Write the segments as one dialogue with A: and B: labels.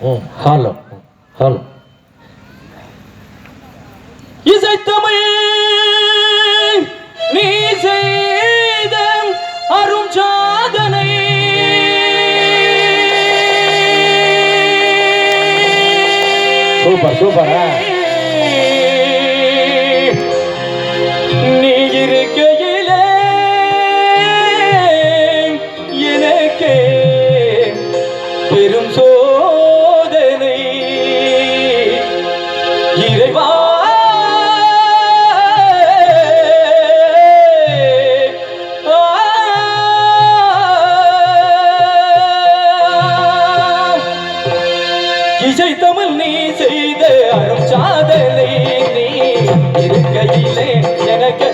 A: Hello hello.
B: இசைத்தமிழ் நீ செய்த அரும் சாதனை.
A: சூப்பர் சூப்பர்
B: இசை தமிழ் நீ செய்த அரும் சாதனை நீ. இருக்கையிலே எனக்கு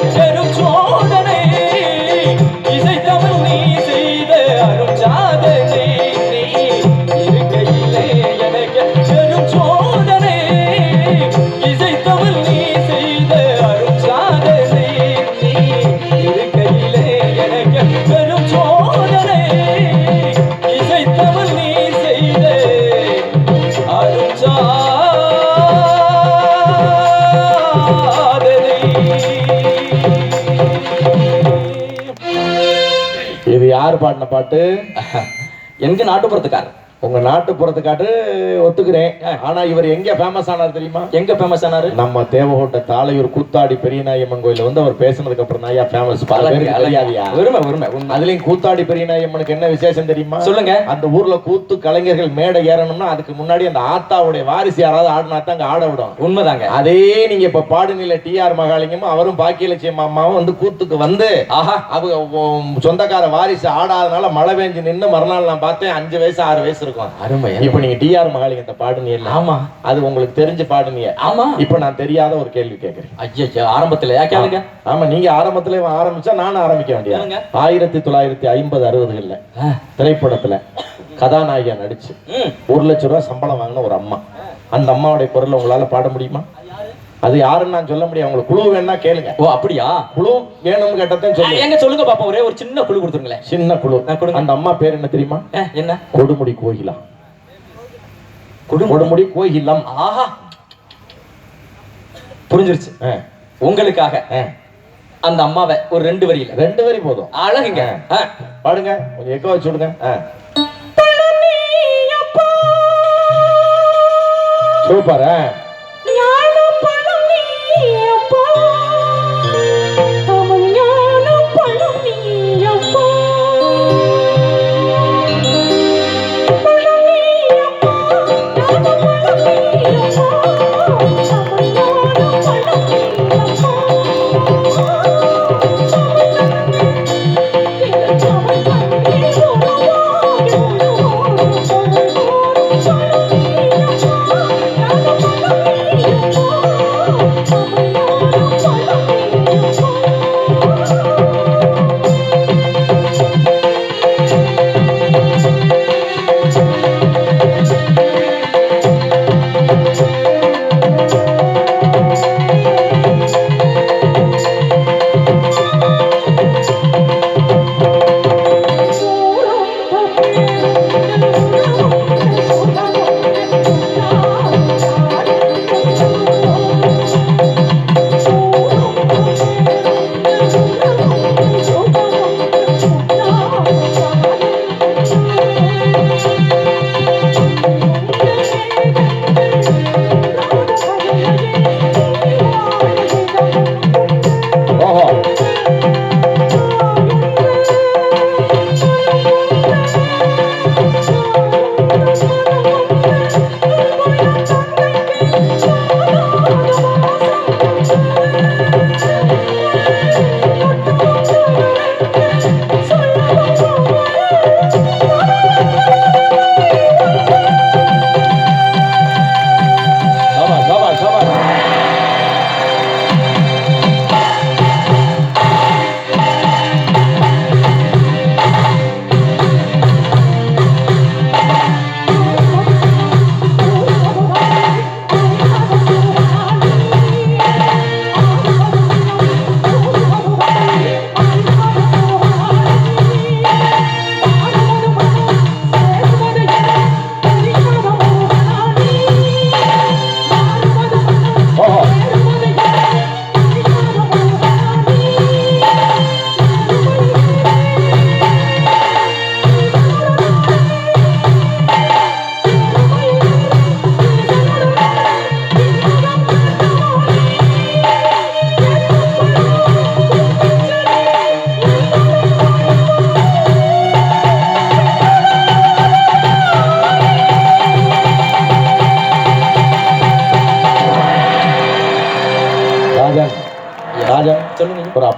A: பாடின பாட்டு?
B: எங்க நாட்டுப்புறத்துக்காரர்.
A: உங்க நாட்டுப்புறத்துக்காட்டு ஒத்துக்கிறேன். ஆனா இவர் எங்க ஃபேமஸ் ஆனார் தெரியுமா?
B: எங்க ஃபேமஸ் ஆனாரு?
A: நம்ம தேவகோட்டை தாளையூர் கூத்தாடி பெரியநாயம்மன் கோயில்ல வந்து அவர் பேசுனதுக்கு அப்புறம் தான் ஃபேமஸ் தெரியாதியா
B: உரிமை உரிமை
A: அதுலயும் கூத்தாடி பெரியநாயம்மனுக்கு என்ன விசேஷம் தெரியுமா?
B: சொல்லுங்க.
A: அந்த ஊர்ல கூத்து கலைஞர்கள் மேடை ஏறணும்னா அதுக்கு முன்னாடி அந்த ஆத்தாவுடைய வாரிசு யாராவது ஆடினா தான் அங்க ஆட விடும்.
B: உண்மைதாங்க.
A: அதே நீங்க இப்ப பாடுநில டி ஆர் மகாலிங்கமும் அவரும் பாக்கியலட்சுமி அம்மாவும் வந்து கூத்துக்கு வந்து
B: ஆஹா.
A: அவங்க சொந்தக்கார வாரிசு ஆடாதனால மழை பெஞ்சு நின்னு மறுநாள் நான் பார்த்தேன் அஞ்சு வயசு ஆறு வயசு இருக்கும்.
B: அருமை
A: இப்ப நீங்க டி ஆர் மகாலிங்கத்தை பாடுனீங்க
B: ஆமா.
A: அது உங்களுக்கு தெரிஞ்ச பாடுனீங்க.
B: ஆமா.
A: இப்ப நான் தெரியாத ஒரு கேள்வி கேட்கிறேன்.
B: ஐயா ஆரம்பத்துல கேளுங்க.
A: ஆமா நீங்க ஆரம்பத்துல ஆரம்பிச்சா நானும் ஆரம்பிக்க. வேண்டியது. ஆயிரத்தி தொள்ளாயிரத்தி ஐம்பது அறுபதுகள்ல திரைப்படத்துல கதாநாயகியா நடிச்சு ஒரு லட்சம் ரூபாய் சம்பளம் வாங்கின ஒரு அம்மா. அந்த அம்மாவுடைய குரல்ல உங்களால பாட முடியுமா? அது யாருன்னு நான் சொல்ல முடியும் உங்களுக்கு குழு வேணா கேளுங்க.
B: ஓ அப்படியா?
A: குழு வேணும்னு கேட்டதான் சொல்லுங்க.
B: எங்க சொல்லுங்க பாப்போம். ஒரே ஒரு சின்ன குழு கொடுத்துருங்களேன்.
A: சின்ன குழு. அந்த அம்மா பேர் என்ன தெரியுமா?
B: என்ன?
A: கொடுமுடி கோயிலா கொடுமுடி? கோயிலம்
B: ஆஹா. புரிஞ்சிருச்சு. உங்களுக்காக. அந்த அம்மாவை ஒரு ரெண்டு வரியில.
A: ரெண்டு வரி போதும்.
B: அழகுங்க.
A: பாடுங்க. கொஞ்சம் எக்கோ வச்சு விடுங்க. ஆ. சூப்பர்.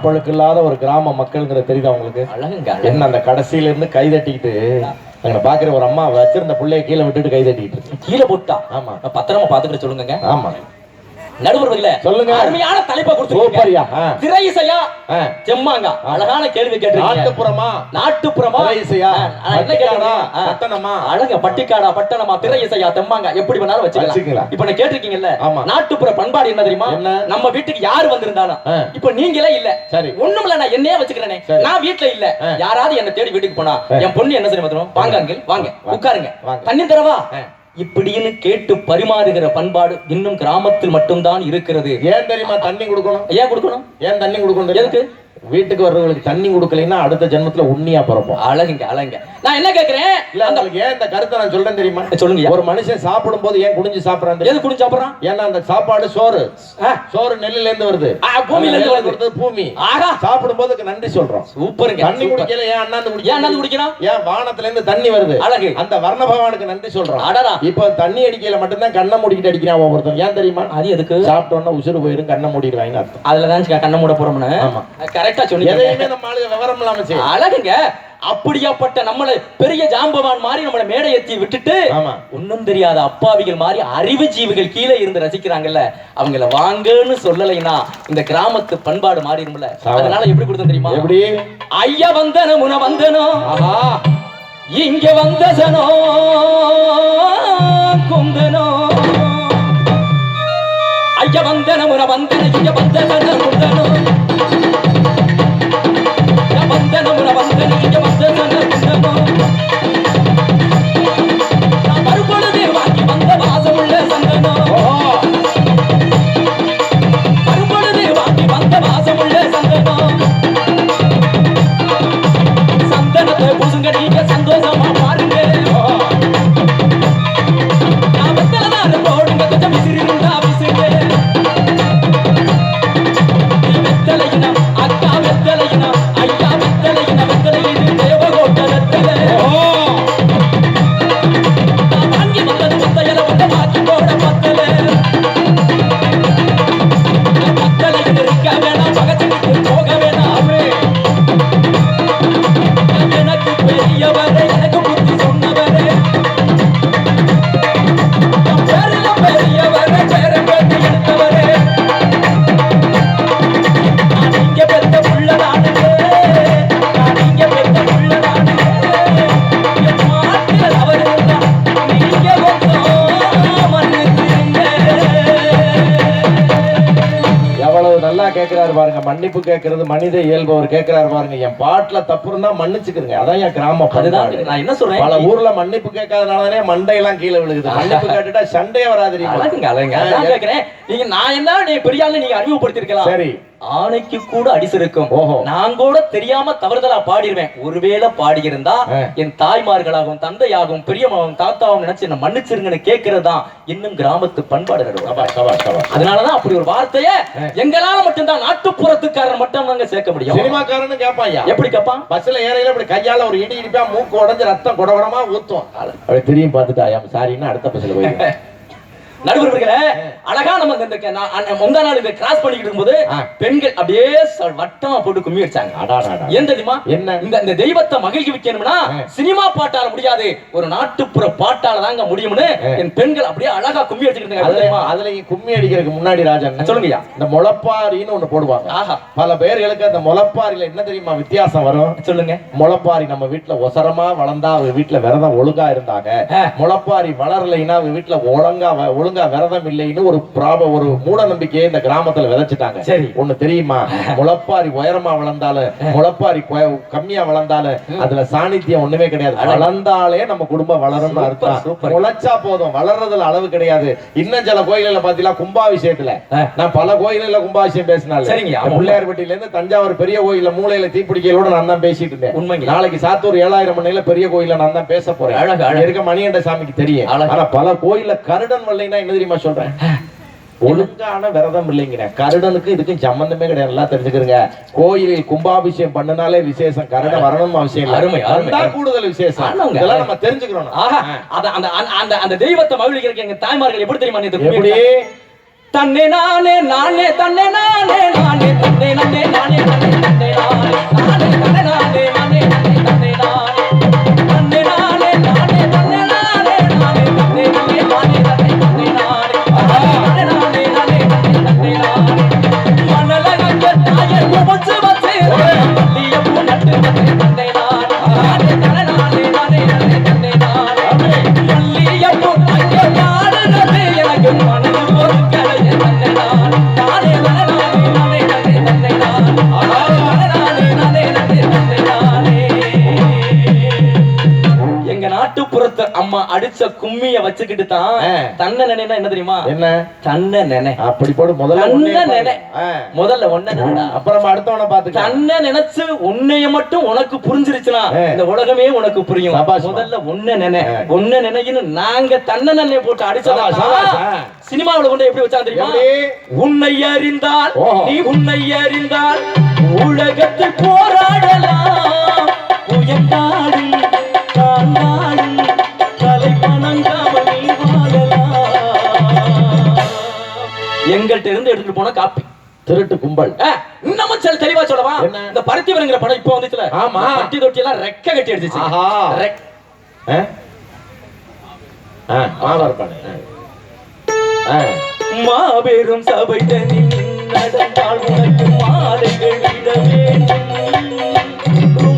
A: அப்பழுக்கு இல்லாத ஒரு கிராம மக்கள்ங்கிற தெரியுதா உங்களுக்கு. என்ன அந்த கடைசியில இருந்து கை தட்டிக்கிட்டு அங்க பாக்குற ஒரு அம்மா வச்சிருந்த பிள்ளைய கீழே விட்டுட்டு கை தட்டிக்கிட்டு இருக்கு.
B: கீழே போட்டா?
A: ஆமா.
B: பத்திரமா பாத்துக்கிட்டு சொல்லுங்க
A: ஆமா.
B: நடுவர்களே
A: சொல்லுங்க.
B: அருமையான தலைப்பை கொடுத்துருக்கீங்க திரை இசையா. செம்மாங்க அழகான கேள்வி கேட்டிருக்கீங்க
A: நாட்டுப்புறமா
B: நாட்டுப்புறமா
A: இசையா?
B: என்ன? ஆ.
A: பட்டணமா?
B: அழக பட்டிக்காடா பட்டணமா திரை இசையா தெம்மாங்க எப்படி வேணாலும் வச்சுக்கலாம். இப்ப நான் கேட்டிருக்கீங்கல்ல. நாட்டுப்புற பண்பாடு என்ன தெரியுமா? நம்ம வீட்டுக்கு யாரு வந்திருந்தாலும். இப்ப நீங்களே இல்ல
A: சரி.
B: ஒண்ணுமில்ல நான் என்னையே வச்சுக்கிறேனே
A: சரி.
B: நான் வீட்ல இல்ல. யாராவது என்ன தேடி வீட்டுக்கு போனா. என் பொண்ணு என்ன தெரியுமா தெரியுமா? வாங்க அங்கிள் வாங்க. உட்காருங்க. தண்ணி தரவா. இப்படின்னு கேட்டு பரிமாறுகிற பண்பாடு இன்னும் கிராமத்தில் மட்டும்தான் இருக்கிறது
A: ஏன் தெரியுமா தண்ணி கொடுக்கணும்
B: ஏன் கொடுக்கணும்
A: ஏன் தண்ணி கொடுக்கணும்?
B: எதுக்கு?
A: வீட்டுக்கு வர்றவங்களுக்கு தண்ணி கொடுக்கலைன்னா அடுத்த ஜென்மத்துல உண்ணியா பிறப்போம்.
B: அழகுங்க அழகுங்க. நான் என்ன கேக்குறேன்?
A: இல்ல உங்களுக்கு ஏன் இந்த கருத்தை நான் சொல்றேன் தெரியுமா?
B: சொல்லுங்க.
A: ஒரு மனுஷன் சாப்பிடும் போது ஏன் குனிஞ்சு சாப்பிடறான்?
B: எது குடிச்சு சாப்பிடுறான்?
A: ஏன்னா அந்த சாப்பாடு சோறு. சோறு நெல்லுல இருந்து வருது
B: பூமியில இருந்து வருது.
A: பூமி.
B: ஆகா
A: சாப்பிடும் போது அதுக்கு நன்றி சொல்றோம்.
B: சூப்பருங்க
A: தண்ணி
B: சூப்பர்.
A: குடிக்கல ஏன் அண்ணாந்து
B: ஏன் அண்ணாந்து
A: குடிக்கணும்
B: குடிக்கிறான்?
A: ஏன் வானத்துல இருந்து தண்ணி வருது.
B: அழகு.
A: அந்த வர்ண பகவானுக்கு நன்றி சொல்றோம்.
B: அடடா.
A: இப்ப தண்ணி அடிக்கையில மட்டும்தான் கண்ணை மூடிக்கிட்டு அடிக்கிறான் ஒவ்வொருத்தன். ஏன் தெரியுமா?
B: அது எதுக்கு?
A: சாப்பிட்டோன்னா உசுறு போயிரும் கண்ணை மூடிடுவாங்கன்னு அர்த்தம்.
B: அதுலதான் கண்ண மூட போறோம்னு.
A: ஆமா.
B: கரெக்டா சொன்னீங்க.
A: எதையுமே நம்ம ஆளுங்க விவரம் இல்லாம செய்யும்
B: அழகுங்க. அப்படியாப்பட்ட நம்மள பெரிய ஜாம்பவான் மாதிரி நம்மள மேடை ஏத்தி விட்டுட்டு ஒண்ணும் தெரியாத அப்பாவிகள் மாதிரி அறிவு ஜீவிகள் கீழே இருந்து ரசிக்கிறாங்கல்ல அவங்கள வாங்கன்னு சொல்லலைன்னா இந்த கிராமத்து பண்பாடு மாறிடும்ல
A: சாவா.
B: அதனால எப்படி கொடுத்தோம் தெரியுமா?
A: எப்படி?
B: ஐயா வந்தன முன வந்தனோ இங்க வந்த சனோ குந்தனோ. ஐயா வந்தன முன வந்தன இங்க Yeah, I'm gonna bust it, then I'm gonna bust it,
A: to. நல்லா கேக்குறாரு பாருங்க மன்னிப்பு கேக்குறது மனித இயல்பு. அவர் கேக்குறாரு பாருங்க என் பாட்டுல தப்பு இருந்தா மன்னிச்சுக்கிறங்க அதான் என் கிராம பண்பாடு.
B: நான் என்ன சொல்றேன்?
A: பல ஊர்ல மன்னிப்பு கேட்காதனாலதானே மண்டையெல்லாம் கீழே விழுகுது. மன்னிப்பு கேட்டுட்டா சண்டையே வராது
B: நீங்க. நான் என்ன நீ பெரிய நீங்க அறிமுகப்படுத்திருக்கலாம்.
A: சரி.
B: ஆணைக்கு கூட அடிசிருக்கும். நான் கூட தெரியாம தவறுதலா பாடிடுவேன் ஒருவேளை பாடியிருந்தா. என் தாய்மார்களாகவும் தந்தையாகவும் பெரியம்மாவும் தாத்தாவும் நினைச்சு என்ன மன்னிச்சிருங்கன்னு கேட்கறதுதான் இன்னும் கிராமத்து பண்பாடு அதனாலதான் அப்படி ஒரு வார்த்தைய எங்களால மட்டும்தான் நாட்டுப்புறத்துக்காரர் மட்டும் தாங்க சேர்க்க முடியும்.
A: சினிமாக்காரன்னு கேட்பாயா?
B: எப்படி கேப்பான்
A: பஸ்ல ஏறையில இப்படி கையால ஒரு இடி இடிப்பா மூக்கு உடைஞ்சு ரத்தம் குடகுடமா ஊத்தும். அப்படி திரும்பி பார்த்துட்டு ஐயாம் சாரின்னு அடுத்த பஸ்ல போயிருக்கேன்
B: நடுவர்களே அழகா நம்ம இந்த- முந்தா நாள் இந்த கிராஸ் பண்ணிக்கிட்டு இருக்கும்போது. பெண்கள் அப்படியே வட்டமா போட்டு கும்மி அடிச்சாங்க
A: அடாடாடா
B: ஏன் தெரியுமா?
A: என்ன?
B: இந்த இந்த தெய்வத்தை மகிழ்ச்சி வைக்கணும்னா. சினிமா பாட்டால முடியாது. ஒரு நாட்டுப்புற பாட்டால தாங்க முடியும்னு. என் பெண்கள் அப்படியே அழகா கும்மி அடிச்சுக்கிட்டு
A: அதுல கும்மி அடிக்கிறதுக்கு முன்னாடி ராஜன்
B: சொல்லுங்கய்யா
A: இந்த முளப்பாரின்னு ஒண்ணு போடுவாங்க.
B: ஆஹா.
A: பல பேர்களுக்கு அந்த முளப்பாரியில என்ன தெரியுமா வித்தியாசம் வரும்?
B: சொல்லுங்க.
A: முளப்பாரி நம்ம வீட்டுல ஒசரமா வளர்ந்தா அவங்க வீட்டுல விரதம் ஒழுங்கா இருந்தாங்க. முளப்பாரி வளரலைன்னா அவங்க வீட்டுல ஒழுங்கா வ- ஒழுங்கா விரதம் இல்லைன்னு ஒரு பிராப ஒரு மூட நம்பிக்கையை இந்த கிராமத்துல விதைச்சிட்டாங்க.
B: சரி.
A: ஒண்ணு தெரியுமா? முளப்பாரி உயரமா வளர்ந்தாலும் முளப்பாரி கம்மியா வளர்ந்தாலும் அதுல சாணித்தியம் ஒண்ணுமே கிடையாது. வளர்ந்தாலே நம்ம குடும்பம் வளரும்னு அர்த்தம். முளைச்சா போதும். வளர்றதுல அளவு கிடையாது. இன்னும் சில கோயில்ல பாத்தீங்கன்னா கும்பாபிஷேகத்துல. நான் பல கோயில்ல கும்பாபிஷேகம் பேசினால.
B: சரிங்க.
A: பிள்ளையார்பட்டியில இருந்து தஞ்சாவூர் பெரிய கோயில்ல மூலையில தீப்பிடிக்கையோட நான் தான் பேசிட்டு இருந்தேன்.
B: உண்மைங்க.
A: நாளைக்கு சாத்தூர் ஏழாயிரம் மணில பெரிய கோயில்ல நான் தான் பேச போறேன். இருக்க மணிகண்ட சாமிக்கு தெரியும். ஆனா பல கோயில்ல கருடன் வரலைன்னா என்ன தெரியுமா சொல்றேன்? ஒழுங்கான விரதம் இல்லைங்கிறேன் கருடனுக்கு இதுக்கும் சம்பந்தமே கிடையாது. நல்லா தெரிஞ்சுக்கிறங்க. கோயிலில் கும்பாபிஷேகம் பண்ணுனாலே விசேஷம். கருடன் வரணும் அவசியம்
B: அருமை.
A: கூடுதல் விசேஷம். இதெல்லாம் நம்ம தெரிஞ்சுக்கிறோம்
B: அந்த அந்த அந்த- தெய்வத்தை மகிழ்ச்சிக்கிறதுக்கு எங்க தாய்மார்கள் எப்படி தெரியுமா
A: எப்படி?
B: தன்னை நானே நானே தன்னை நானே நானே தன்னை நானே நானே தன்னை நானே நானே தன்னை நானே நானே நானே அடிச்ச கும்மிய வச்சுக்கிட்டு தான். தன்னை நினைனா என்ன தெரியுமா
A: என்ன
B: தன்னை நினை
A: அப்படி போடு முதல்ல
B: தன்னை. நினை. முதல்ல ஒன்ன
A: அப்புறமா அடுத்தவனை பாத்துக்கலாம்
B: தன்னை நினைச்சு உன்னைய மட்டும் உனக்கு புரிஞ்சிருச்சுனா
A: ஆ.
B: இந்த உலகமே உனக்கு புரியும். முதல்ல உன்ன நினை
A: ஆ.
B: உன்ன நினைன்னு நாங்க தன்னை நினைய போட்டு. அடிச்சதா சினிமாவுல கொண்டு எப்படி வச்சாங்க தெரியுமா? உன்னை அறிந்தால். நீ உன்னை அறிந்தால் உலகத்தில் போராடலாம் உயர்ந்தாடும் எங்கள்கிட்ட இருந்து எடுத்துட்டு போன காப்பி.
A: திருட்டு கும்பல்.
B: இன்னமும் சில தெளிவா சொல்லவா? இந்த பருத்திவரங்கிற படம் இப்போ வந்துச்சுல.
A: ஆமா.
B: பட்டி தொட்டி எல்லாம் ரெக்க கட்டி அடிச்சிச்சு. மாபெரும் சபை நடந்தால் உனக்கு மாலைகள் இட வேண்டும்.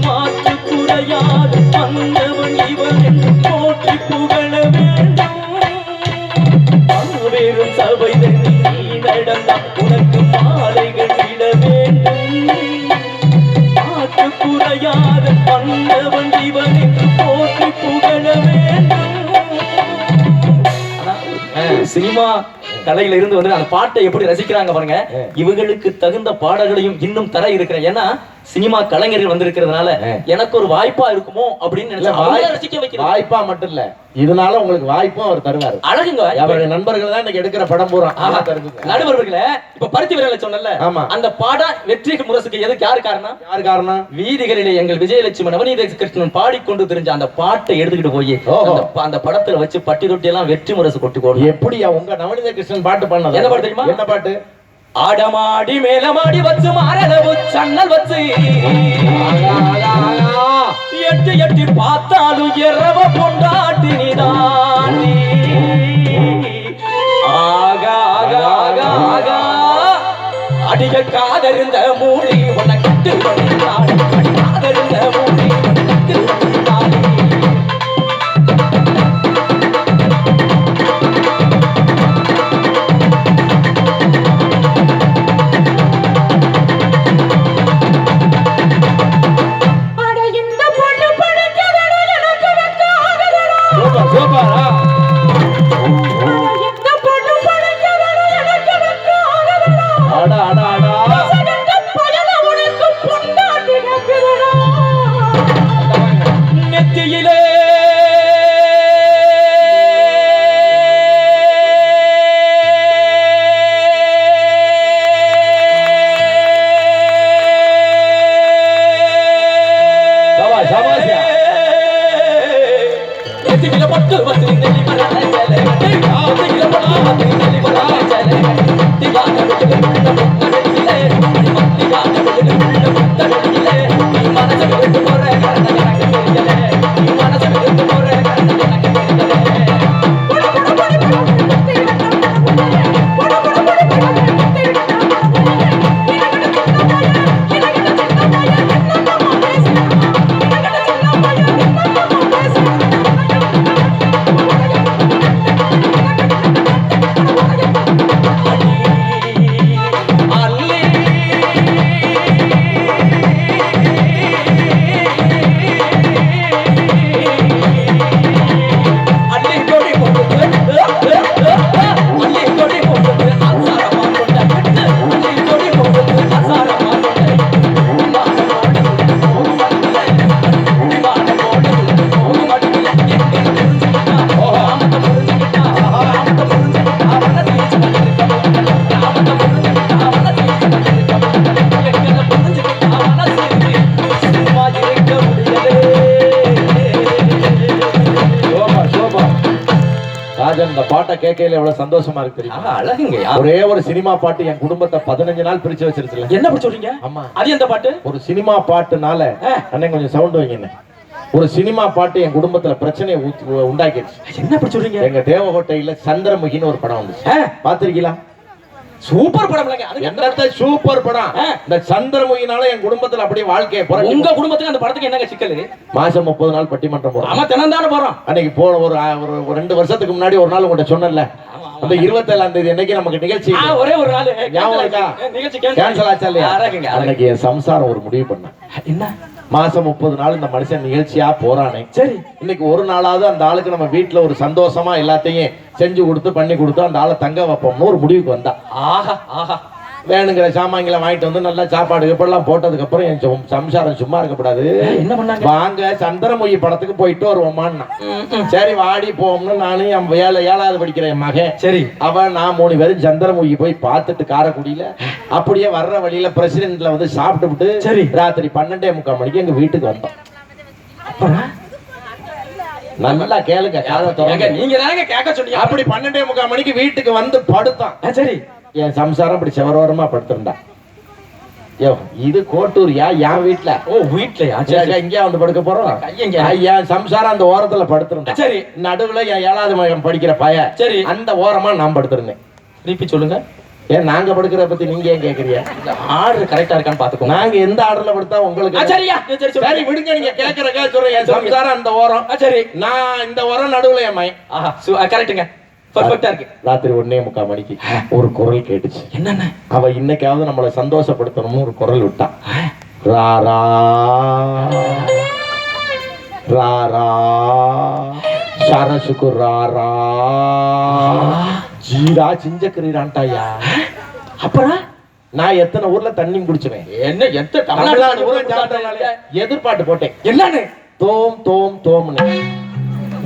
B: மாற்று குறையாது வந்தவன் இவன் போற்றி புகழ வேண்டும். மாபெரும் சபை தனில் நீ நடந்தால் உனக்கு மாலைகள் இட வேண்டும். மாற்று குறையாது வந்தவன் இவன் என்று போற்றி புகழ வேண்டும். ஆனா, சினிமா கலையில இருந்து வந்து அந்த பாட்டை எப்படி ரசிக்கிறாங்க பாருங்க. இவங்களுக்கு தகுந்த பாடல்களையும் இன்னும் தர இருக்கிறேன் ஏன்னா சினிமா கலைஞர்கள் வந்திருக்கிறதுனால. எனக்கு ஒரு வாய்ப்பா இருக்குமோ அப்படின்னு
A: இல்ல,
B: நினைச்சு
A: வாய்-
B: அவங்கள ரசிக்க வைக்கிறேன்
A: வாய்ப்பா மட்டும் இல்ல. இதனால உங்களுக்கு வாய்ப்பும் அவர் தருவாரு.
B: அழகுங்க
A: அவருடைய நண்பர்கள் தான் இன்னைக்கு எடுக்கிற படம் பூரா.
B: நடுவர்களே இப்ப பருத்தி விரல சொன்னல
A: ஆமா.
B: அந்த பாடம் வெற்றி முரசுக்கு எதுக்கு யாரு காரணம்?
A: யார் காரணம்?
B: வீதிகளிலே எங்கள் விஜயலட்சுமி நவநீத கிருஷ்ணன் பாடிக்கொண்டு தெரிஞ்ச அந்த பாட்டை எடுத்துக்கிட்டு போய். அந்த படத்துல வச்சு பட்டி தொட்டி எல்லாம் வெற்றி முரசு கொட்டி போடணும்.
A: எப்படியா உங்க நவநீத கிருஷ்ணன் பாட்டு பண்ணது?
B: என்ன பாட்டு தெரியுமா?
A: என்ன பாட்டு?
B: ஆடமாடி மேலமாடி வச்சு மாரளவு சன்னல் வச்சு.
A: ஆகா,
B: எட்டு எட்டி பார்த்தாலும் இரவ பொண்டாட்டி நீதானே ஆகா ஆகா ஆகா ஆகா. அடிக காதறிந்த மூடி உன்னை கட்டு பண்ணினாள் தியான விட்டுக்கு உள்ள முத்தவெளியிலே, அடி மத்தியான விட்டுக்கு உள்ள முத்தவெளியிலே, நீ மனசை போற
A: ராஜன் இந்த பாட்டை கேட்கையில எவ்வளவு சந்தோஷமா இருக்கு தெரியுமா?
B: ஆஹா, அழகுங்கய்யா.
A: ஒரே ஒரு சினிமா பாட்டு என் குடும்பத்தை பதினஞ்சு நாள் பிரிச்சு வச்சிருச்சுல.
B: என்ன சொல்றீங்க
A: ஆமா.
B: அது எந்த பாட்டு?
A: ஒரு சினிமா பாட்டுனால. அண்ணன் கொஞ்சம் சவுண்ட் வைங்க. ஒரு சினிமா பாட்டு என் குடும்பத்துல பிரச்சனையை உண்டாக்கிடுச்சு.
B: என்ன சொல்றீங்க
A: எங்க தேவகோட்டையில சந்திரமுகின்னு ஒரு படம் வந்துச்சு. பாத்திருக்கீங்களா
B: சூப்பர் படம்
A: என்னத்த சூப்பர் படம். இந்த சந்திரமுகினால என் குடும்பத்துல அப்படியே வாழ்க்கையை புரட்டி
B: உங்க குடும்பத்துக்கு அந்த படத்துக்கு என்னங்க சிக்கல்?
A: மாசம் முப்பது நாள் பட்டிமன்றம் போறோம்
B: ஆமா தினம் தானே போறோம்.
A: அன்னைக்கு போன ஒரு ஒரு ரெண்டு வருஷத்துக்கு முன்னாடி ஒரு நாள் உங்கள்கிட்ட சொன்னேன்ல. அந்த இருபத்தேழாம் தேதி அன்னைக்கு நமக்கு நிகழ்ச்சி
B: ஒரே ஒரு நாள்.
A: ஞாபகம் இருக்கா?
B: நிகழ்ச்சி
A: கேன்சல் ஆச்சா. இல்லையா. அன்னைக்கு சம்சாரம் ஒரு முடிவு பண்ண
B: என்ன?
A: மாசம் முப்பது நாள் இந்த மனுஷன் நிகழ்ச்சியா போறானே.
B: சரி.
A: இன்னைக்கு ஒரு நாளாவது அந்த ஆளுக்கு நம்ம வீட்டுல ஒரு சந்தோஷமா எல்லாத்தையும் செஞ்சு கொடுத்து பண்ணி கொடுத்து அந்த ஆளை தங்க வைப்போம்னு ஒரு முடிவுக்கு வந்தா.
B: ஆஹா ஆஹா.
A: வேணுங்கிற சாமான்களை வாங்கிட்டு வந்து நல்லா சாப்பாடு கீப்பாடுலாம் போட்டதுக்கு அப்புறம் என் சும்- சம்சாரம் சும்மா இருக்கக்கூடாது.
B: என்ன பண்ணாங்க?
A: வாங்க சந்திரமொழி படத்துக்கு போயிட்டு வருவோமான்னா. சரி வாடி போவோம்னு நானும் என் ஏழை ஏழாவது படிக்கிற என் மகன்.
B: சரி.
A: அவன் நான் மூணு பேரும் சந்திரமுகி போய் பார்த்துட்டு காரைக்குடியில அப்படியே வர்ற வழியில பிரசிடென்ட்ல வந்து சாப்பிட்டுவிட்டு
B: சரி.
A: ராத்திரி பன்னெண்டே முக்கால் மணிக்கு எங்க வீட்டுக்கு வந்தோம்.
B: அப்புறம்
A: நல்லா கேளுங்க.
B: நீங்க தானங்க கேட்க சொன்னீங்க.
A: அப்படி பன்னெண்டே முக்கால் மணிக்கு வீட்டுக்கு வந்து படுத்தான்.
B: சரி.
A: என் சம்சாரம் இப்படி செவரோரமா படுத்திருந்தா. யோ இது கோட்டூர்யா? என் வீட்டுல
B: ஓ வீட்லயா? சரி
A: இங்கே வந்து படுக்க போறோம். ஐயா சம்சாரம் அந்த ஓரத்துல படுத்திருந்தா.
B: சரி.
A: நடுவுல என் ஏழாவது மகன் படிக்கிற பையன்.
B: சரி.
A: அந்த ஓரமா நான் படுத்திருந்தேன்.
B: திருப்பி சொல்லுங்க.
A: ஏன் நாங்க படுக்கிற பத்தி நீங்க ஏன் கேக்குறீங்க?
B: ஆர்டர் கரெக்டா இருக்கான்னு பாத்துக்கோங்க
A: நாங்க எந்த ஆர்டர்ல படுத்தா உங்களுக்கு
B: சரியா. சரி
A: விடுங்க நீங்க கேக்குறக்கா சொல்றேன். என். சம்சாரம் அந்த ஓரம்.
B: சரி.
A: நான் இந்த ஓரம் நடுவுல என் மகன்
B: ஆஹா
A: ராத்திரி ஒன்னே முக்கால் மணிக்கு ஒரு குரல் கேட்டுச்சு.
B: என்னென்ன?
A: அவ இன்னைக்காவது நம்மளை சந்தோஷப்படுத்தணும்னு ஒரு குரல் விட்டா. ராரா ராரா சரசுக்கு ராரா ஜீரா சிஞ்சக்கரீரான்ட்டாயா
B: அப்புறம்
A: நான் எத்தனை ஊர்ல தண்ணி குடிச்சுவேன்.
B: என்ன எத்த
A: தமிழ்நாடு ஊரா சாப்பிட்டனால எதிர்பாட்டு போட்டேன்.
B: என்னன்னு?
A: தோம் தோம் தோம்னு.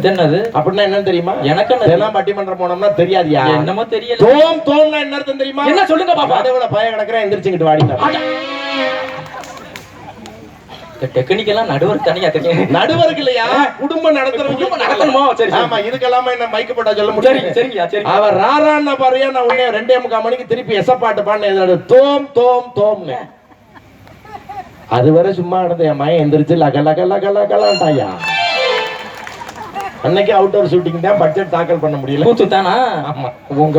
B: என்னது?
A: அப்படின்னா என்னன்னு தெரியுமா?
B: எனக்கு என்ன
A: பட்டிமன்றம் போனோம்னா தெரியாதியா?
B: என்னமோ தெரியல.
A: தோம் தோம்னா என்ன அர்த்தம் தெரியுமா?
B: என்ன சொல்லுங்க பாப்பா?
A: கதவுல பய கிடக்குறேன் எந்திரிச்சுக்கிட்டு வாடினா
B: டெக்னிக்கெல்லாம் நடுவர் தனியா தெரியும்.
A: நடுவருக்கு இல்லையா? குடும்பம் நடத்துறவங்க.
B: நடத்தணுமா? சரி.
A: ஆமா இதுக்கெல்லாம என்ன மைக்கு போட்டா சொல்ல
B: சரி
A: முடியும்
B: சரிங்கய்யா சரி.
A: அவ ராரான்னா பாருயா நான் உடனே ரெண்டே முக்கால் மணிக்கு திருப்பி எசப்பாட்டு பாடின தோம் தோம் தோம்னு. அது வரை சும்மா நடந்த என் மயன் எந்திரிச்சு லக லக லக லகலான்ட்டாயா அன்னைக்கு அவுட்டோர் ஷூட்டிங் தான் பட்ஜெட் தாக்கல் பண்ண முடியல.
B: கூத்து தானா
A: ஆமா.
B: உங்க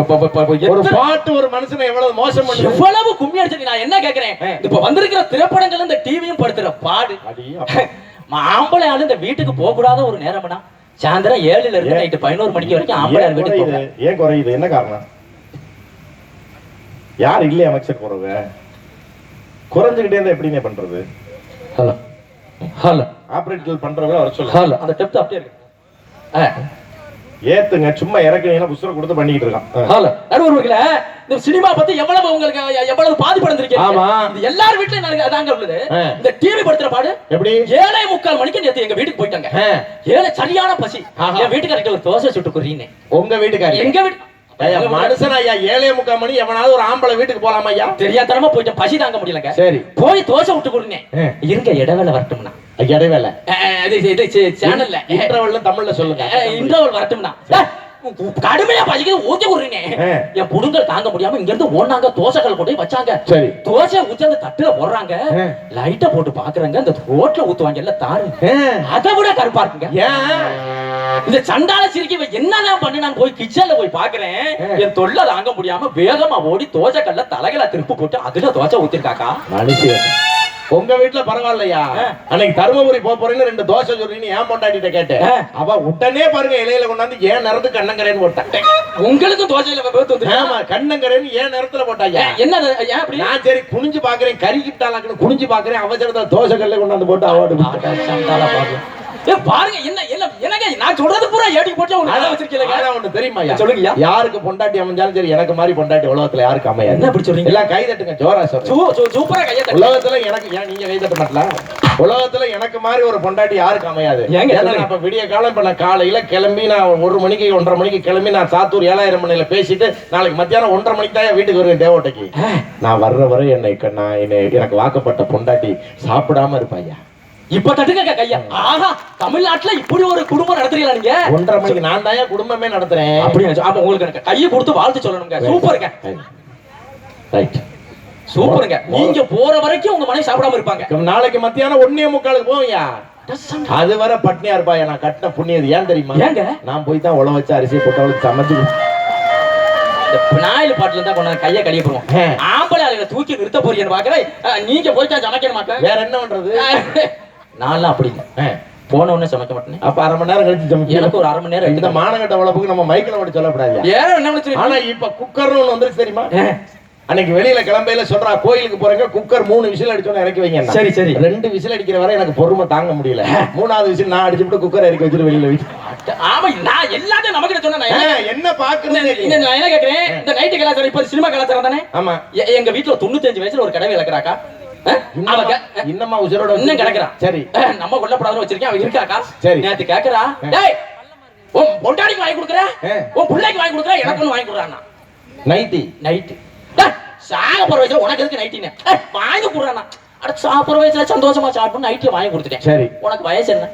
A: ஒரு பாட்டு ஒரு மனுஷனை எவ்வளவு மோசம் பண்ணுது?
B: எவ்வளவு கும்மி அடிச்சிருக்க நான் என்ன கேக்குறேன். இப்ப வந்திருக்கிற திரைப்படங்கள் இந்த டிவியும் படுத்துற பாடு. ஆம்பளை ஆளு இந்த வீட்டுக்கு போக கூடாத ஒரு நேரம்னா சாயந்தரம் ஏழுல இருந்து? நைட்டு பதினோரு மணிக்கு வரைக்கும் ஆம்பளை வீட்டுக்கு
A: ஏன் குறையுது? என்ன காரணம்? யார் இல்லையா அமைச்சர் குறவு குறைஞ்சுக்கிட்டே இருந்தா எப்படிங்க பண்றது?
B: ஹலோ. ஹலோ.
A: ஆபரேட்டர் பண்றவங்க வர சொல்ல
B: ஹலோ. அந்த டெப்த் அப்படியே இருக்கு.
A: ஏத்துங்க சும்மா இறக்குனீங்கன்னா புஸ்தகம் கொடுத்து பண்ணிக்கிட்டு இருக்கான்.
B: நடுவர்களே இந்த சினிமா பத்தி எவ்வளவு உங்களுக்கு எவ்வளவு பாதிப்படைஞ்சிருக்கீங்க
A: ஆமா.
B: இது எல்லார் வீட்லயும் நடக்க- அதாங்க உள்ளது. இந்த டிவி படுத்துற பாடு
A: எப்படி?
B: ஏழை முக்கால் மணிக்கு நேத்து எங்க வீட்டுக்கு போயிட்டாங்க. ஏழை சரியான பசி. என் வீட்டுக்காரர்கிட்ட ஒரு தோசை சுட்டு குறின்னு
A: உங்க வீட்டுக்காரி
B: எங்க வீட்டு
A: மனுஷன் ஐயா ஏழே முக்கால் மணி எவனாவது ஒரு ஆம்பளை வீட்டுக்கு போலாமா ஐயா?
B: தெரியாதனமா போயிட்டேன் பசி தாங்க முடியலங்க.
A: சரி.
B: போய் தோசை விட்டு
A: ஆ.
B: இருங்க இடைவேளை வரட்டும்னா.
A: இடைவேளை
B: சேனல்ல
A: இன்டர்வல்ல தமிழ்ல சொல்லுங்க.
B: இன்டர்வல் வரட்டும்னா கடுமையா பசிக்குது ஊத்தி விடுறீனே
A: ஆ.
B: என் புடுங்கல் தாங்க முடியாம இங்க இருந்து ஓடுனாங்க தோசைகள் கொண்டு வச்சாங்க.
A: சரி.
B: தோசை ஊத்தி அந்த தட்டுல போடுறாங்க. லைட்ட போட்டு பாக்குறாங்க அந்த ரோட்ல ஊத்துவாங்க எல்லாம் தாரு. அதை விட கருப்பா இருக்குங்க. இந்த சண்டால சிரிக்கி என்னதான் பண்ணு நான் போய் கிச்சன்ல போய் பாக்குறேன். என் தொல்லை தாங்க முடியாம வேகமா ஓடி தோசை கல்ல தலைகளை திருப்பு போட்டு அதுல தோசை ஊத்திருக்காக்கா?
A: மனுஷன் உங்க வீட்டுல பரவாயில்லையா. அன்னைக்கு தருமபுரி போக போறேன்னு ரெண்டு தோசை சொல்றீன்னு ஏன் பொண்டாட்டிட்ட கேட்டேன். அவ உடனே பாருங்க இலையில கொண்டாந்து ஏன் நேரத்துக்கு கண்ணங்கரேன்னு போட்டான்.
B: உங்களுக்கும் தோசையில வந்துருக்கா?
A: ஆமா கண்ணங்கரேன்னு ஏன் நேரத்துல போட்டாயா?
B: ஏன், என்ன அப்படி?
A: நான் சரி குனிஞ்சு பாக்குறேன் கறி கிட்டாலாக்குன்னு குனிஞ்சு பாக்குறேன் அவசரத்துல தோசை கல்ல கொண்டாந்து போட்டு அவார்டு
B: பாருங்க என்ன என்ன என்னங்க நான் சொல்றது பூரா ஏடி போட்டு நல்லா வச்சிருக்கீங்க
A: ஒண்ணு தெரியுமா
B: சொல்லுங்கய்யா.
A: யாருக்கு பொண்டாட்டி அமைஞ்சாலும் சரி எனக்கு மாதிரி பொண்டாட்டி உலகத்துல யாருக்கு அமையாது.
B: என்ன அப்படி சொல்றீங்க?
A: எல்லாம் கை தட்டுங்க ஜோரா சொல்றேன்
B: சூ- சூ- சூப்பரா கையை தட்டி.
A: உலகத்துல எனக்கு ஏன் நீங்க கை தட்ட மாட்டலாம் உலகத்துல எனக்கு மாதிரி ஒரு பொண்டாட்டி யாருக்கு அமையாது?
B: சொல்லுங்க?
A: இப்ப விடிய காலம் இப்ப நான் காலையில கிளம்பி நான் ஒரு மணிக்கு ஒன்றரை மணிக்கு கிளம்பி நான் சாத்தூர் ஏழாயிரம் மணியில பேசிட்டு நாளைக்கு மத்தியானம் ஒன்றரை மணிக்கு தான் வீட்டுக்கு வருவேன் தேவோட்டைக்கு. நான் வர்ற வரை என்னை க- நான் எனக்கு வாக்கப்பட்ட பொண்டாட்டி சாப்பிடாம இருப்பாய்யா
B: இப்ப தட்டுங்க கையா. ஆஹா தமிழ்நாட்டுல இப்படி ஒரு குடும்பம் நடத்துறீங்களா நீங்க?
A: ஒன்றரை மணிக்கு நான் தான் குடும்பமே நடத்துறேன்.
B: அப்படி அப்ப உங்களுக்கு கையை கொடுத்து வாழ்த்து சொல்லணுங்க. சூப்பருங்க
A: ரைட்
B: சூப்பருங்க நீங்க போற வரைக்கும் உங்க மனைவி சாப்பிடாம இருப்பாங்க.
A: நாளைக்கு மத்தியானம் ஒன்னே முக்காலுக்கு போவியா அது வர பட்னியா இருப்பாயா நான் கட்டின புண்ணியது ஏன் தெரியுமா?
B: ஏங்க?
A: நான் போய் தான் உழ வச்சு அரிசி போட்டு அவளுக்கு சமைச்சு
B: பினாயில் பாட்டுல இருந்தா கொண்டாந்து கையை போடுவோம். ஆம்பளை தூக்கி நிறுத்த போறீங்கன்னு பாக்குறேன் நீங்க போயிட்டா சமைக்க மாட்டேன்
A: வேற என்ன பண்றது?
B: நான்லாம் அப்படி இல்லை.
A: ஆ,
B: போன உடனே சமைக்க மாட்டேன்.
A: அப்ப அரை மணி நேரம் கழிச்சு சமைச்சு
B: எனக்கு ஒரு அரை மணி நேரம்
A: இந்த மானகட்ட உழப்புக்கு நம்ம மைக்கில் மட்டும் சொல்லக்கூடாது
B: ஏற என்ன
A: ஆனா இப்ப குக்கர்னு ஒண்ணு வந்துருச்சு தெரியுமா? அன்னைக்கு வெளியில கிளம்பையில சொல்றா கோயிலுக்கு போறீங்க குக்கர் மூணு விசில் அடிச்சோன்னு இறக்கி வைங்க
B: சரி, சரி.
A: ரெண்டு விசில் அடிக்கிற வரை எனக்கு பொறுமை தாங்க முடியல. மூணாவது விசில் நான் அடிச்சுட்டு குக்கர் இறக்கி வச்சுட்டு வெளியில வச்சு
B: ஆமா நான் எல்லாத்தையும் நமக்கு சொன்னேன் என்ன-
A: பாக்குறது
B: நான் என்ன கேக்குறேன்? இந்த நைட்டு கலாச்சாரம் இப்ப சினிமா கலாச்சாரம் தானே?
A: ஆமா.
B: எங்க வீட்டுல தொண்ணூத்தஞ்சு வயசுல ஒரு கடவை இழக்கிறாக்கா?
A: இன்னமா உசுரோட
B: இன்னும்? கிடக்குறான்
A: சரி.
B: நம்ம கொல்லப்படாதுன்னு வச்சிருக்கேன் அவன் இருக்காக்கா?
A: சரி.
B: நேத்து கேக்குறா டேய் உன் பொண்டாடிக்கு வாங்கி கொடுக்குற. உன் பிள்ளைக்கு வாங்கி கொடுக்குற? எனக்கு வாங்கி கொடுறானா
A: நைட்டி.
B: நைட்டு. சாக போற வயசுல உனக்கு எதுக்கு நைட்டின்னு? வாங்கி கொடுறானா அட சாப்பிடுற வயசுல சந்தோஷமா சாப்பிட்டு நைட்ல வாங்கி கொடுத்துட்டேன்.
A: சரி.
B: உனக்கு வயசு என்ன?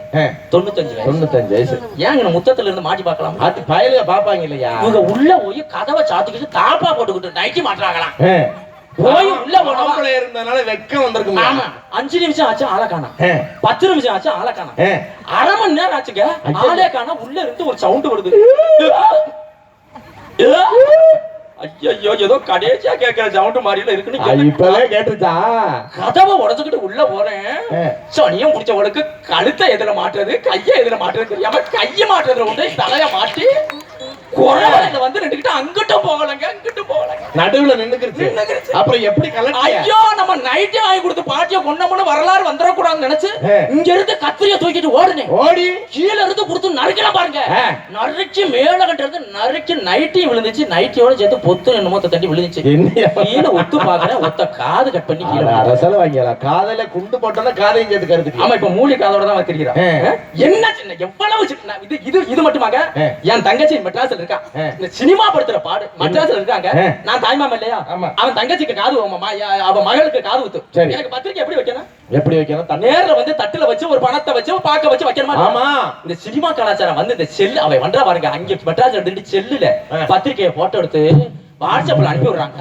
B: தொண்ணூத்தஞ்சு
A: தொண்ணூத்தஞ்சு வயசு.
B: ஏன் முத்தத்துல இருந்து மாட்டி பார்க்கலாம்?
A: அது பயலுக பாப்பாங்க இல்லையா?
B: இவங்க உள்ள போய் கதவை சாத்திக்கிட்டு தாப்பா போட்டுக்கிட்டு நைட்டி மாட்டுறாங்களாம். போய் உள்ள?
A: ஆம்பளை இருந்தனால வெக்கம் வந்திருக்குங்க
B: ஆமா. அஞ்சு நிமிஷம் ஆச்சு ஆளை காணோம் பத்து நிமிஷம் ஆச்சு ஆளை காணோம். அரை மணி நேரம் ஆச்சுங்க. ஆளே காணோம் உள்ள இருந்து ஒரு சவுண்ட் வருது. ஐயோ ஏதோ கடைசியா கேட்கிற சவுண்ட் மாதிரில இருக்குன்னு
A: இப்பவே கேட்டுச்சா
B: கதவை உடச்சுக்கிட்டு உள்ள போறேன். சனியம் முடிச்சவனுக்கு கழுத்தை எதுல மாட்டுறது கையை எதுல மாட்டுறது தெரியாம கைய மாட்டுறதுல உண்டு தலைய மாட்டி குழந்தைல வந்து அங்கிட்ட போகலங்க அங்கிட்டு போகலங்க.
A: நடுவுல நின்னுக்கிருச்சு.
B: நின்னுக்கிருச்சு.
A: அப்புறம் எப்படி கலட்டிய?
B: ஐயோ நம்ம நைட்டே வாங்கி கொடுத்து பாட்டிய கொண்டோம்னு வரலாறு வந்துடக்கூடாதுன்னு நினைச்சு
A: ஆ.
B: இங்க இருந்து கத்திரிய தூக்கிட்டு ஓடுனேன்.
A: ஓடி.
B: கீழ இருந்து கொடுத்து நறுக்கலாம் பாருங்க. நறுக்கி மேல கட்டுறது நறுக்கி நைட்டி விழுந்துச்சு. நைட்டியோட சேர்த்து பொத்து என்னமோ தட்டி விழுந்துச்சு. கீழே ஒத்து பாக்குறேன் ஒத்த காது கட் பண்ணி கீழே.
A: அரசல வாங்கிடலாம் குண்டு போட்டோன்னா காதையும் சேர்த்து கருத்துக்கு
B: ஆமா இப்ப மூலி காதோட தான். என்ன சின்ன எவ்வளவு இது இது இது மட்டுமாங்க. என் தங்கச்சி மெட்ராஸ்ல இருக்கா
A: ஆ.
B: இந்த சினிமா படுத்துற பாடு. மெட்ராஸ்ல இருக்காங்க. நான் தாய்மாமன் இல்லையா. அவன் தங்கச்சிக்கு காது அவன் மகளுக்கு காது ஊத்து. எனக்கு பத்திரிக்கை எப்படி வைக்கணும்?
A: எப்படி வைக்கணும்?
B: நேர்ல வந்து தட்டுல வச்சு ஒரு பணத்தை வச்சு பாக்க வச்சு வைக்கணுமா?
A: ஆமா.
B: இந்த சினிமா கலாச்சாரம் வந்து இந்த செல்லு அவன் பண்றா பாருங்க அங்க மெட்ராஸ் எடுத்துட்டு செல்லுல. பத்திரிக்கையை போட்டோ எடுத்து வாட்ஸ்அப்ல அனுப்பி விடுறாங்க.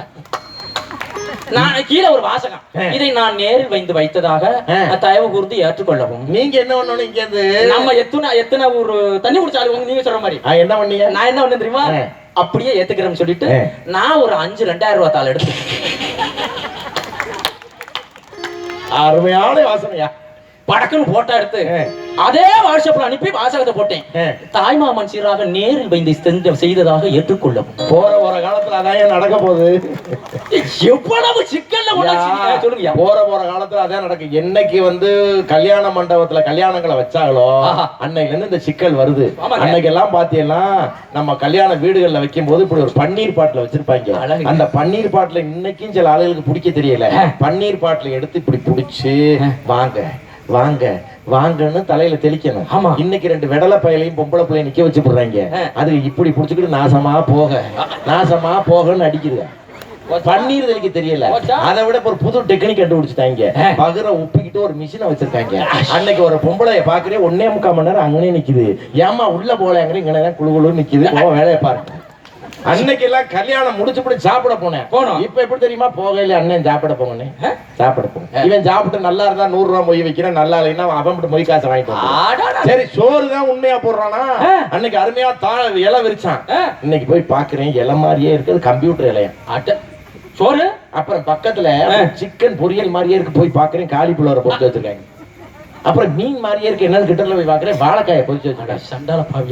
B: நான் கீழே ஒரு வாசகம். இதை நான் நேரில் வைந்து வைத்ததாக
A: ஆ.
B: தயவு கூர்ந்து ஏற்றுக்கொள்ளவும்
A: நீங்க என்ன பண்ணணும் இங்க இருந்து
B: நம்ம எத்தனை எத்தனை ஒரு தண்ணி குடிச்சாலும் நீங்க சொல்ற மாதிரி
A: என்ன பண்ணீங்க
B: நான் என்ன பண்ணேன் தெரியுமா. அப்படியே ஏத்துக்கிறேன்னு சொல்லிட்டு. நான் ஒரு அஞ்சு ரெண்டாயிரம் ரூபாய் தாள் எடுத்து
A: அருமையான வாசனையா
B: படக்குன்னு போட்டோ எடுத்து. அதே வாட்ஸ்அப்ல அனுப்பி வாசகத்தை போட்டேன். தாய்மாமன் சீராக நேரில் வைந்து செய்ததாக ஏற்றுக்கொள்ளவும்
A: போற போற காலத்துல அதான் நடக்க போகுது
B: எவ்வளவு சிக்கல்ல சொல்லுங்க
A: போற போற காலத்துல அதான் நடக்கும் என்னைக்கு வந்து கல்யாண மண்டபத்துல கல்யாணங்களை வச்சாங்களோ. அன்னைக்கு இருந்து இந்த சிக்கல் வருது. அன்னைக்கு எல்லாம் பாத்தீங்கன்னா நம்ம கல்யாண வீடுகள்ல வைக்கும் போது இப்படி ஒரு பன்னீர் பாட்டில வச்சிருப்பாங்க. அந்த பன்னீர் பாட்டில இன்னைக்கும் சில ஆளுகளுக்கு பிடிக்க தெரியல. பன்னீர் பாட்டில எடுத்து இப்படி பிடிச்சு. வாங்க வாங்க வாங்கன்னு தலையில தெளிக்கணும்.
B: ஆமா.
A: இன்னைக்கு ரெண்டு விடலை பயலையும் பொம்பளை பிள்ளையும் நிக்க வச்சு போடுறாங்க. அது இப்படி புடிச்சுக்கிட்டு நாசமா போக. நாசமா போகன்னு அடிக்குது. பன்னீர் தெளிக்க தெரியல? அதை விட ஒரு புது டெக்னிக் கண்டுபிடிச்சிட்டாங்க. பகுர உப்பிக்கிட்டு ஒரு மிஷினை வச்சிருக்காங்க. அன்னைக்கு ஒரு பொம்பளைய பாக்குறேன் ஒன்னே முக்கால் மணி நேரம் அங்கனே நிக்குது. ஏமா உள்ள போலங்கிற இங்கே தான் குழு குழு நிக்குது. வேலையை பாருங்க அன்னைக்கு எல்லாம் கல்யாணம் முடிச்சு போய் சாப்பிட போனேன்
B: போனோம்.
A: இப்ப எப்படி தெரியுமா போகையில அண்ணன் சாப்பிட போங்கண்ணே
B: ஆ?
A: சாப்பிட போங்க இவன் சாப்பிட்டு நல்லா இருந்தா நூறு ரூபாய் மொய் வைக்கிறேன் நல்லா இல்லைன்னா அவன் மட்டும் மொய் காசை வாங்கிட்டு. சரி சோறு தான் உண்மையா போடுறானா. அன்னைக்கு அருமையா தா இலை விரிச்சான். இன்னைக்கு போய் பாக்குறேன் இலை மாதிரியே இருக்குது கம்ப்யூட்டர் இலையா
B: அட. சோறு
A: அப்புறம் பக்கத்துல. சிக்கன் பொரியல் மாதிரியே இருக்கு போய் பாக்குறேன் காலிஃபிளவரை பொரிச்சு வச்சிருக்காங்க அப்புறம் மீன் மாதிரியே இருக்கு என்னன்னு கிட்டல போய் பாக்குறேன் வாழைக்காயை பொரிச்சு வச்சிருக்காங்க
B: சண்டால பாவியா